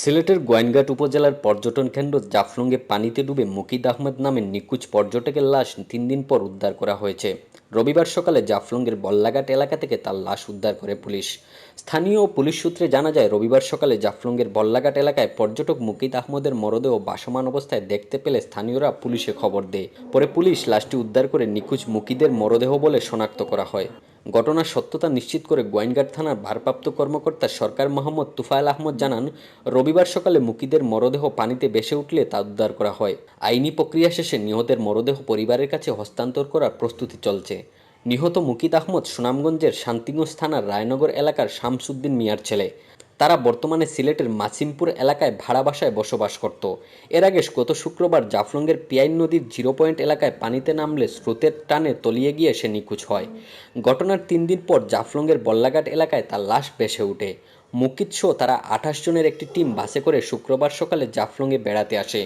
সিলেটের গোয়েনঘাট উপজেলার পর্যটন কেন্দ্র জাফলংয়ে পানিতে ডুবে মুকিদ আহমেদ নামের নিখোঁজ পর্যটকের লাশ তিন দিন পর উদ্ধার করা হয়েছে। রবিবার সকালে জাফলংয়ের বল্লাঘাট এলাকা থেকে তার লাশ উদ্ধার করে পুলিশ। স্থানীয় পুলিশ সূত্রে জানা যায়, রবিবার সকালে জাফলংয়ের বল্লাঘাট এলাকায় পর্যটক মুকিদ আহমদের মরদেহ বাসমান অবস্থায় দেখতে পেলে স্থানীয়রা পুলিশে খবর দেয়। পরে পুলিশ লাশটি উদ্ধার করে নিখোঁজ মুকিদের মরদেহ বলে শনাক্ত করা হয়। ঘটনার সত্যতা নিশ্চিত করে গোয়াইনঘাট থানার ভারপ্রাপ্ত কর্মকর্তা সরকার মোহাম্মদ তুফায়েল আহমদ জানান, রবিবার সকালে মুকিদের মরদেহ পানিতে ভেসে উঠলে তা উদ্ধার করা হয়। আইনি প্রক্রিয়া শেষে নিহতের মরদেহ পরিবারের কাছে হস্তান্তর করার প্রস্তুতি চলছে। নিহত মুকিদ আহমদ সুনামগঞ্জের শান্তিগঞ্জ থানার রায়নগর এলাকার শামসুদ্দিন মিয়ার ছেলে। তারা বর্তমানে সিলেটের মাসিমপুর এলাকায় ভাড়া বাসায় বসবাস করত। এর আগে গত শুক্রবার জাফলংয়ের পিয়াইন নদীর জিরো পয়েন্ট এলাকায় পানিতে নামলে স্রোতের টানে তলিয়ে গিয়ে সে নিখোঁজ হয়। ঘটনার তিন দিন পর জাফলংয়ের বল্লাঘাট এলাকায় তার লাশ ভেসে ওঠে। মুকিত সহ তারা আঠাশ জনের একটি টিম বাসে করে শুক্রবার সকালে জাফলংয়ে বেড়াতে আসে।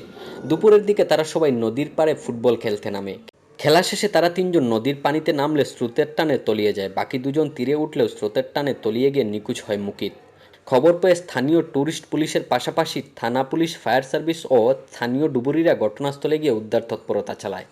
দুপুরের দিকে তারা সবাই নদীর পাড়ে ফুটবল খেলতে নামে। খেলা শেষে তারা তিনজন নদীর পানিতে নামলে স্রোতের টানে তলিয়ে যায়। বাকি দুজন তীরে উঠলেও স্রোতের টানে তলিয়ে গিয়ে নিখোঁজ হয় মুকিত। খবর পেয়ে স্থানীয় ট্যুরিস্ট পুলিশের পাশাপাশি থানা পুলিশ, ফায়ার সার্ভিস ও স্থানীয় ডুবুরিরা ঘটনাস্থলে গিয়ে উদ্ধার তৎপরতা চালায়।